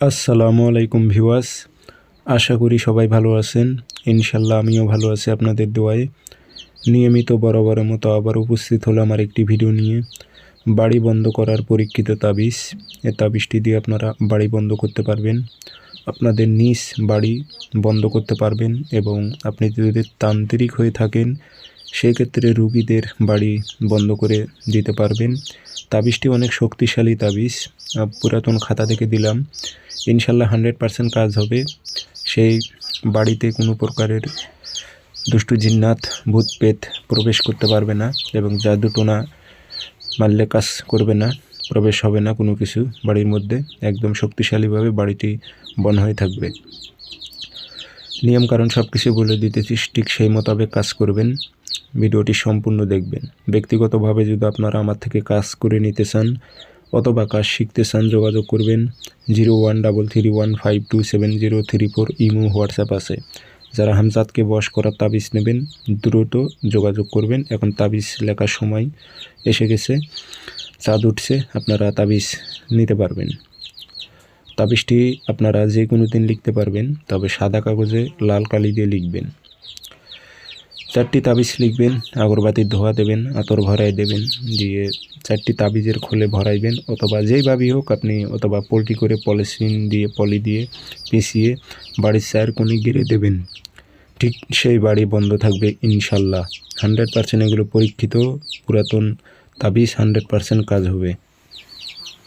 আসসালামু আলাইকুম ভিওয়াস আশা করি সবাই ভালো আছেন। ইনশাল্লাহ আমিও ভালো আছি আপনাদের দোয়ায়। নিয়মিত বরাবরের মতো আবার উপস্থিত হলাম আর একটি ভিডিও নিয়ে। বাড়ি বন্ধ করার পরীক্ষিত তাবিজ। এ তাবিজটি দিয়ে আপনারা বাড়ি বন্ধ করতে পারবেন। আপনাদের নিজ বাড়ি বন্ধ করতে পারবেন এবং আপনি যদি তান্ত্রিক হয়ে থাকেন সেক্ষেত্রে রুগীদের বাড়ি বন্ধ করে দিতে পারবেন। তাবিজটি অনেক শক্তিশালী তাবিজ। পুরাতন খাতা থেকে দিলাম। ইনশাল্লাহ হান্ড্রেড পার্সেন্ট কাজ হবে। সেই বাড়িতে কোনো প্রকারের দুষ্টু জিন্নাত ভূত পেত প্রবেশ করতে পারবে না এবং জাদুটোনা মারলে কাজ করবে না, প্রবেশ হবে না কোনো কিছু বাড়ির মধ্যে। একদম শক্তিশালীভাবে বাড়িটি বন হয়ে থাকবে। নিয়ম কারণ সব কিছু বলে দিতেছি, ঠিক সেই মোতাবেক কাজ করবেন। ভিডিওটি সম্পূর্ণ দেখবেন। ব্যক্তিগতভাবে যদি আপনারা আমার থেকে কাজ করে নিতে চান অথবা কাজ শিখতে চান, যোগাযোগ করবেন zero one double three one five two seven zero three four imo WhatsApp আছে। যারা হামজাদকে বশ করার তাবিজ নেবেন, দ্রুত যোগাযোগ করবেন। এখন তাবিজ লেখার সময় এসে গেছে, চাঁদ উঠছে, আপনারা তাবিজ নিতে পারবেন। তাবিজটি আপনারা যে কোনো দিন লিখতে পারবেন, তবে সাদা কাগজে লাল কালি দিয়ে লিখবেন। চারটি তাবিজ লিখবেন আগরবাতির ধোয়া দেবেন, আতর ভরাই দেবেন, দিয়ে চারটি তাবিজের খোলে ভরাইবেন, অথবা যেইভাবেই হোক আপনি অথবা পোলট্রি করে পলিথিন দিয়ে, পলি দিয়ে পিছিয়ে বাড়ির চায়ের কোণে গিরে দেবেন। ঠিক সেই বাড়ি বন্ধ থাকবে ইনশাল্লাহ। হান্ড্রেড পার্সেন্ট এগুলো পরীক্ষিত, পুরাতন তাবিজ হান্ড্রেড পার্সেন্ট কাজ হবে।